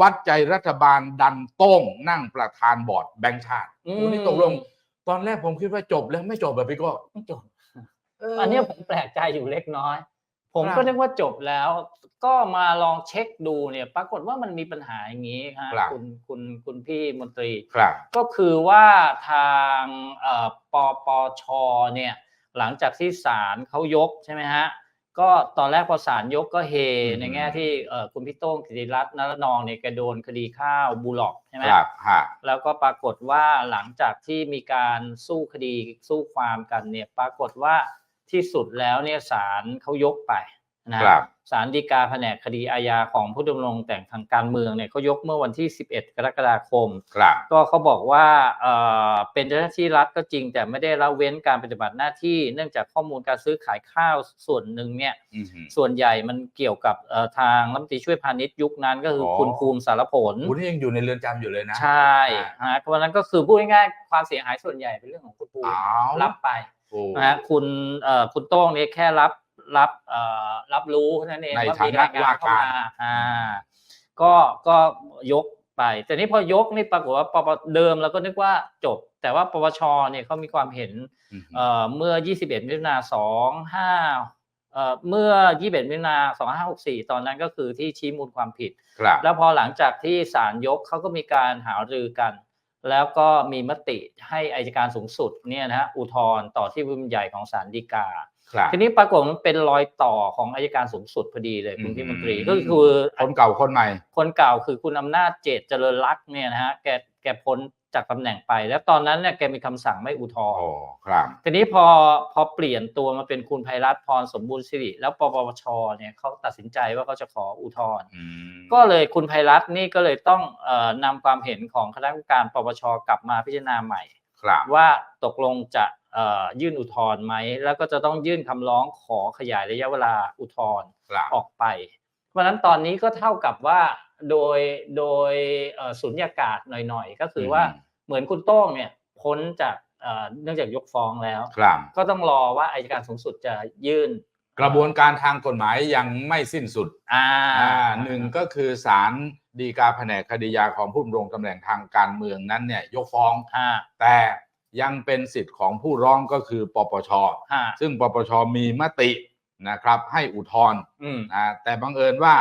วัดใจรัฐบาลดันโต้งนั่งประธานบอร์ดแบงค์ชาติอืมโอ้นี่ตกลง ตอนแรกผมคิดว่าจบแล้วไม่จบแบบพี่โก็ไม่จบอันเนี้ยผมแปลกใจอยู่เล็กน้อย ผมครับก็นึกว่าจบแล้ว ก็มาลองเช็คดูเนี่ย ปรากฏว่ามันมีปัญหาอย่างนี้ฮะครับคุณคุณคุณพี่มนตรีครับก็คือว่าทางเอ่อปปชเนี่ย หลังจากที่ศาลเขายกใช่ไหมฮะ ก็ตอนแรกพอศาลยกก็เฮอืมในแง่ที่เอ่อคุณพี่โต้งกิติรัตน์นรนองเนี่ยแกโดนคดีข้าวบูลล็อกใช่ไหมครับฮะแล้วก็ปรากฏว่าหลังจากที่มีการสู้คดีสู้ความกันเนี่ยปรากฏว่าที่สุดแล้วเนี่ยศาลเขายกไป นะครับศาลฎีกาแผนกคดีอาญาของผู้ดำรงแต่งทางการเมืองเนี่ยเขายกเมื่อวันที่ 11 กรกฎาคมครับก็เขาบอกว่าเอ่อเป็นเจ้าหน้าที่รัฐก็จริง แต่ไม่ได้ละเว้นการปฏิบัติหน้าที่ เนื่องจากข้อมูลการซื้อขายข้าวส่วนหนึ่งเนี่ยอือหือส่วนใหญ่มันเกี่ยวกับเอ่อทางรัฐมนตรีช่วยพาณิชย์ยุคนั้นก็คือออคุณภูมิสารผลคุณนี่ยังอยู่ในเรือนจำอยู่เลยนะใช่ฮะเพราะฉะนั้นก็คือพูดง่ายๆความเสียหายส่วนใหญ่เป็นเรื่องของคุณภูมิอ้าวรับไปโอ้นะฮะคุณเอ่อคุณโต้งเนี่ยแค่รับ รับเอ่อรับรู้เท่านั้นเองในว่าฐามีนะรายงานเข้าว่ามาการอ่าก็ก็ยกไป แต่นี่พอยกนี่ปรากฏว่าปปเดิมเราก็นึกว่าจบ แต่ว่าปปชเนี่ยเขามีความเห็นอือหือเอ่อเมื่อ 21 มิถุนา25เอ่อเมื่อ 21 มิถุนา2564 ตอนนั้นก็คือที่ชี้มูลความผิดครับแล้วพอหลังจากที่ศาลยกเขาก็มีการหารือกัน แล้วก็มีมติให้อายการสูงสุดเนี่ยนะฮะอุทธรณ์ต่อที่วิมใหญ่ของศาลฎีกาครับ ทีนี้ปรากฏมันเป็นรอยต่อของอายการสูงสุดพอดีเลยคุณพี่มนตรีอืมก็คือคนเก่าคนใหม่ คนเก่าคือคุณอำนาจเจตเจริญรักษ์เนี่ยนะฮะแกแกพ้นจากตำแหน่งไป แล้วตอนนั้นเนี่ยแกมีคำสั่งไม่อุทธรณ์โอ้ครับทีนี้พอพอเปลี่ยนตัวมาเป็นคุณภัยรัตน์พรสมบูรณ์สิริแล้วปปชเนี่ยเขาตัดสินใจว่าเขาจะขออุทธรณ์อืมก็เลยคุณภัยรัตน์นี่ก็เลยต้องเอ่อนำความเห็นของคณะกรรมการปปชกลับมาพิจารณาใหม่ครับว่าตกลงจะเอ่อ ยื่นอุทธรณ์ไหม แล้วก็จะต้องยื่นคำร้องขอขยายระยะเวลาอุทธรณ์ครับออกไป เพราะฉะนั้นตอนนี้ก็เท่ากับว่าโดยโดยเอ่อสุญญากาศหน่อยๆ ก็คือว่าอืมเหมือนคุณโต้งเนี่ยพ้นจากเอ่อเนื่องจากยกฟ้องแล้วครับก็ต้องรอว่าอายการสูงสุดจะยื่น กระบวนการทางกฎหมายยังไม่สิ้นสุดอ่าอ่าหนึ่งก็คือศาลฎีกาแผนกคดียาของผู้ดำรงตำแหน่งทางการเมืองนั้นเนี่ยยกฟ้องอ่าแต่ ยังเป็นสิทธิ์ของผู้ร้องก็คือปปชอ่าซึ่งปปชมีมตินะครับ ให้อุทธรณ์อืมนะแต่บังเอิญว่า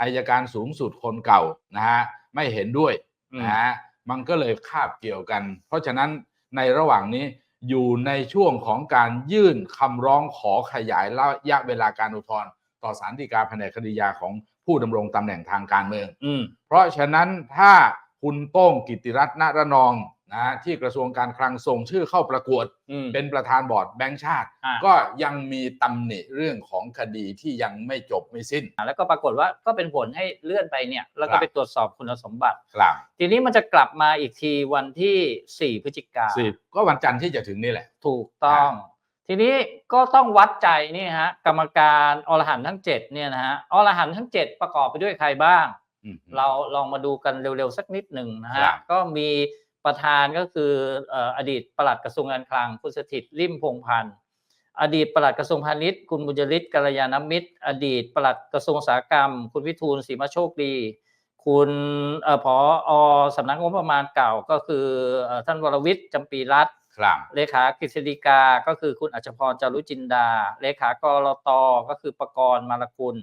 อายการสูงสุดคนเก่านะฮะไม่เห็นด้วยอืมนะฮะมันก็เลยคาบเกี่ยวกัน เพราะฉะนั้นในระหว่างนี้อยู่ในช่วงของการยื่นคำร้องขอขยายระยะเวลาการอุทธรณ์ต่อศาลฎีกาแผนกคดียาของผู้ดำรงตำแหน่งทางการเมืองอืมเพราะฉะนั้นถ้าคุณโต้งกิติรัตน์ณระนอง นะที่กระทรวงการคลังส่งชื่อเข้าประกวด อืม เป็นประธานบอร์ดแบงก์ชาติ อ่า ก็ยังมีตำหนิเรื่องของคดีที่ยังไม่จบไม่สิ้น แล้วก็ปรากฏว่าก็เป็นผลให้เลื่อนไปเนี่ยแล้วคก็รับไปตรวจสอบคุณสมบัติ ครับทีนี้มันจะกลับมาอีกทีวันที่ 4 พฤศจิกาสิบก็วันจันทร์ที่จะถึงนี่แหละ ถูกต้อง ทีนี้ก็ต้องวัดใจนี่ฮะกรรมการอรหันต์ทั้ง7เนี่ยนะฮะอรหันต์ทั้ง 7 ประกอบไปด้วยใครบ้าง อืม เราลองมาดูกันเร็วๆสักนิดหนึ่งนะครัฮะบ ก็มี ประธานก็คือเอ่ออดีตปลัดกระทรวงการคลังคุณสถิตริมพงษ์พันธ์อดีตปลัดกระทรวงพาณิชย์คุณบุญยริศกัลยาณมิตร อดีตปลัดกระทรวงอุตสาหกรรม คุณวิทูลศรีมาโชคดี คุณเอ่อผอสำนักงบประมาณเก่าก็คือเอ่อท่านวรวิทย์จำปีรัตน์ครับเลขากฤษฎีกา ก็คือคุณอัจฉพรจารุจินดา เลขากรตก็คือประกรณ์มารกุล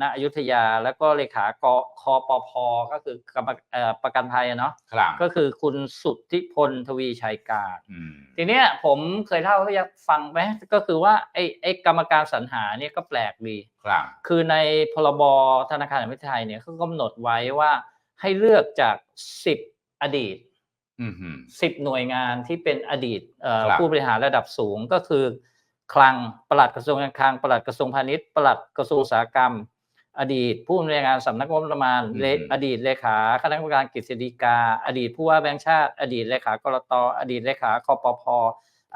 ณอยุธยาแล้วก็เลขากคอปพก็คือกรรมเอ่อประกันภัยอะเนาะครับก็คือคุณสุทธิพลทวีชัยการอืมทีเนี้ยผมเคยเล่าให้ยักฟังไหมก็คือว่าไอ้ไอ้กรรมการสรรหาเนี่ยก็แปลกดีครับคือในพรบธนาคารแห่งประเทศไทยเนี่ยเขากำหนดไว้ว่าให้เลือกจาก10อดีตอืมฮึ10หน่วยงานที่เป็นอดีตเอ่อครับผู้บริหารระดับสูงก็คือคลังปลัดกระทรวงการคลังปลัดกระทรวงพาณิชย์ปลัดกระทรวงอุตสาหกรรม อดีตผู้อำนวยการสำนักงบประมาณเลอดีตเลขาคณะกรรมการกฤษฎีกา อดีตผู้ว่าแบงค์ชาติ อดีตเลขากรตอดีตเลขาคอปพ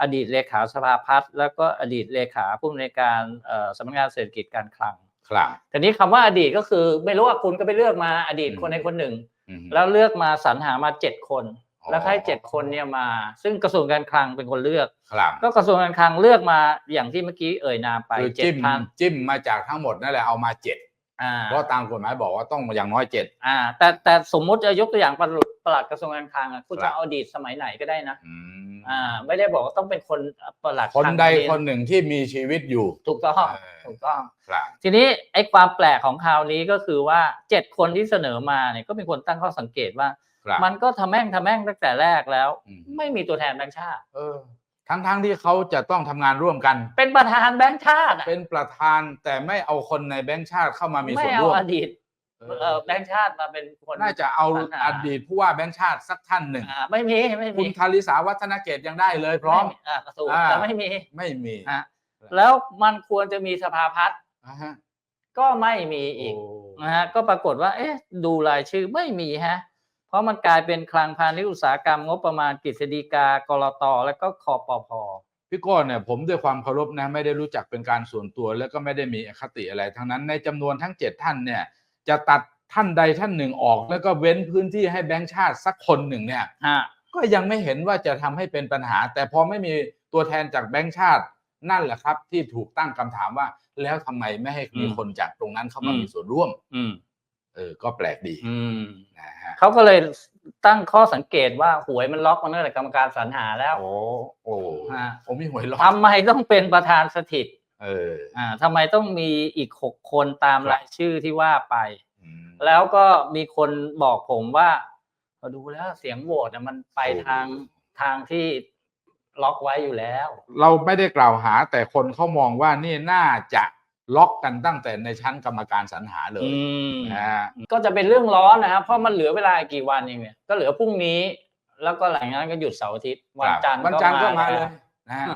อดีตเลขาสภาพัฒน์แล้วก็อดีตเลขาผู้อำนวยการเอ่อสำนักงานเศรษฐกิจการคลังครับแต่นี้คำว่าอดีตก็คือไม่รู้ว่าคุณก็ไปเลือกมาอดีตอืมคนใดคนหนึ่งอืมฮึแล้วเลือกมาสรรหามาเจ็ดคนอ๋อแล้วให้เจ็ดคนเนี่ยมา ซึ่งกระทรวงการคลังเป็นคนเลือกครับก็กระทรวงการคลังเลือกมาอย่างที่เมื่อกี้เอ่ยนามไปคือเจ็ดจิ้มพันจิ้มมาจากทั้งหมดนั่นแหละเอามาเจ็ดอ่า เพราะตามกฎหมายบอกว่าต้องอย่างน้อยเจ็ดอ่า แต่แต่สมมุติจะยกตัวอย่างปลัดปลัดกระทรวงการคลังอะคุณครัจะบเอาอดีตสมัยไหนก็ได้นะอืมอ่า ไม่ได้บอกว่าต้องเป็นคนปลัดคนลังใดเองคนหนึ่งที่มีชีวิตอยู่ ถูกต้องเออถูกต้องครับทีนี้ไอ้ความแปลกของคราวนี้ก็คือว่าเจ็ดคนที่เสนอมาเนี่ยก็เป็นคนตั้งข้อสังเกตว่าครับมันก็ทำแม่งทำแม่งตั้งแต่แรกแล้วอืมไม่มีตัวแทนแบงค์ชาติเออ ทั้งทั้งๆที่เขาจะต้องทำงานร่วมกัน เป็นประธานแบงค์ชาติอะเป็นประธานแต่ไม่เอาคนในแบงค์ชาติเข้ามามีไม่ส่วนเอาร่วม อดีตเอเอ่ออแบงค์ชาติมาเป็นคนน่าจะเอาสรรหาอดีตผู้ว่าแบงค์ชาติสักท่านหนึ่ง อ่าไม่มีไม่คุมีณธาริสาวัฒนเกตยังได้เลยพร้อม ไอ่าถูกอ่า แต่ไม่มี ไม่มีฮะ แล้วมันควรจะมีสภาพัฒน์อ่าฮะก็ไม่มีอีกโนะฮะก็ปรากฏว่า เอ๊ะ ดูรายชื่อไม่มีฮะ เพราะมันกลายเป็นคลังพาณิชย์อุตสาหกรรมงบประมาณกฤษฎีกากรตแล้วก็คอปพพี่โก้เนี่ยผมด้วยความเคารพนะไม่ได้รู้จักเป็นการส่วนตัว แล้วก็ไม่ได้มีอคติอะไรทั้งนั้นในจำนวนทั้งเจ็ดท่านเนี่ยจะตัดท่านใดท่านหนึ่งออก แล้วก็เว้นพื้นที่ให้แบงค์ชาติสักคนหนึ่งเนี่ยฮะก็ยังไม่เห็นว่าจะทำให้เป็นปัญหา แต่พอไม่มีตัวแทนจากแบงค์ชาตินั่นแหละครับ ที่ถูกตั้งคำถามว่า แล้วทำไมไม่ให้มีคนจากตรงนั้นเข้ามามีส่วนร่วมอืม เออ ก็แปลกดีอืมนะฮะเขาก็เลยตั้งข้อสังเกตว่าหวยมันล็อกมาตั้งแต่กรรมการสรรหาแล้วโอ้โอ้ฮะผมมีหวยล็อกทำไมต้องเป็นประธานสถิตเอออ่าทำไมต้องมีอีกหกคนตามครับรายชื่อที่ว่าไปอืมแล้วก็มีคนบอกผมว่าพอดูแล้วเสียงโหวตน่ะมันไปโอ้ทางทางที่ล็อกไว้อยู่แล้ว เราไม่ได้กล่าวหาแต่คนเขามองว่านี่น่าจะ ล็อกกันตั้งแต่ในชั้นกรรมการสรรหาเลยอืมนะฮะก็จะเป็นเรื่องร้อนนะครับเพราะมันเหลือเวลาอีกกี่วันเองเนี่ยก็เหลือพรุ่งนี้ แล้วก็หลังจากนั้นก็หยุดเสาร์อาทิตย์วันจันทร์วันจันทร์ก็มาเลยแล้วนะฮะ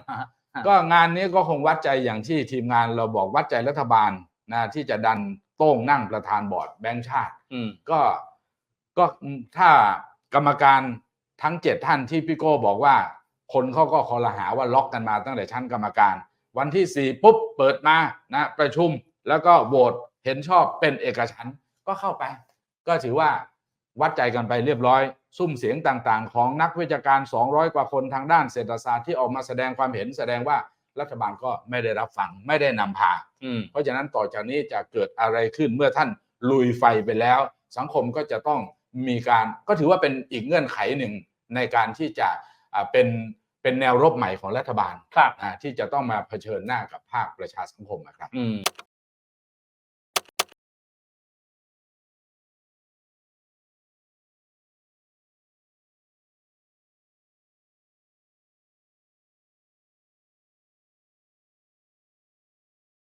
ก็งานนี้ก็คงวัดใจอย่างที่ทีมงานเราบอกวัดใจรัฐบาลนะที่จะดันโต้งนั่งประธานบอร์ดแบงก์ชาติอืมก็ก็ถ้ากรรมการทั้งเจ็ดท่านที่พี่โก้บอกว่า คนเขาก็คอรหาว่าล็อกกันมาตั้งแต่ชั้นกรรมการ วันที่สี่ปุ๊บเปิดมานะประชุมแล้วก็โหวตเห็นชอบเป็นเอกฉันท์ก็เข้าไป ก็ถือว่าวัดใจกันไปเรียบร้อย ซุ่มเสียงต่างๆ ของนักวิชาการ 200 กว่าคนทางด้านเศรษฐศาสตร์ที่ออกมาแสดงความเห็นแสดงว่ารัฐบาลก็ไม่ได้รับฟังไม่ได้นำพาอืมเพราะฉะนั้นต่อจากนี้จะเกิดอะไรขึ้นเมื่อท่านลุยไฟไปแล้ว สังคมก็จะต้องมีการก็ถือว่าเป็นอีกเงื่อนไขหนึ่งในการที่จะอ่าเป็น เป็นแนวรบใหม่ของรัฐบาลครับ อ่าที่จะต้องมาเผชิญหน้ากับภาคประชาสังคมนะครับ อืม